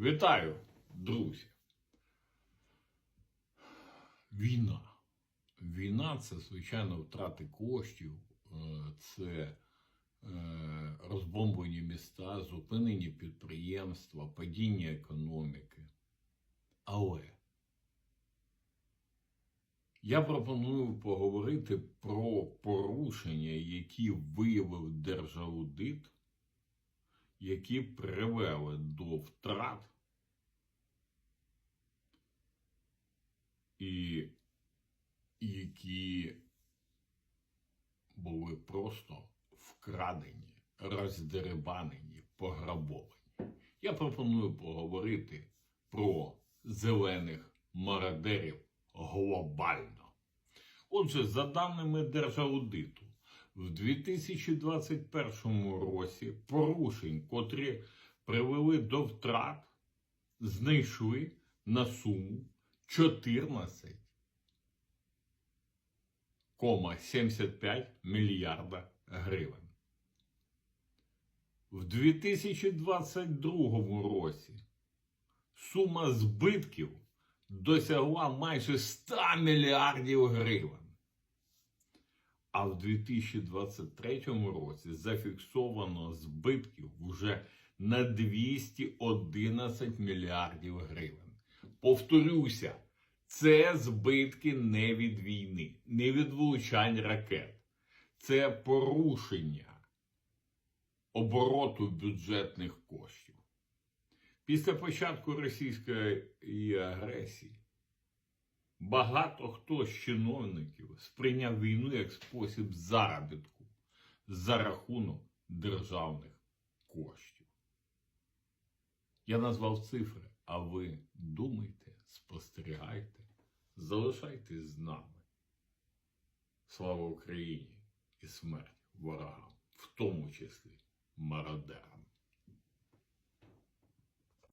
Вітаю, друзі. Війна. Війна це, звичайно, втрати коштів, е, це е, розбомблені міста, зупинені підприємства, падіння економіки. Але я пропоную поговорити про порушення, які виявив Держаудит, які привели втрат і які були просто вкрадені, роздерибанені, пограбовані. Я пропоную поговорити про зелених мародерів глобально. Отже, за даними Держаудиту, в 2021 році порушень, котрі привели до втрат, знайшли на суму 14,75 мільярда гривень. В 2022 році сума збитків досягла майже 100 мільярдів гривень. А в 2023 році зафіксовано збитків вже на 211 мільярдів гривень. Повторюся, це збитки не від війни, не від влучань ракет. Це порушення обороту бюджетних коштів. Після початку російської агресії багато хто з чиновників сприйняв війну як спосіб заробітку за рахунок державних коштів. Я назвав цифри, а ви думайте, спостерігайте, залишайтесь з нами. Слава Україні і смерть ворогам, в тому числі мародерам.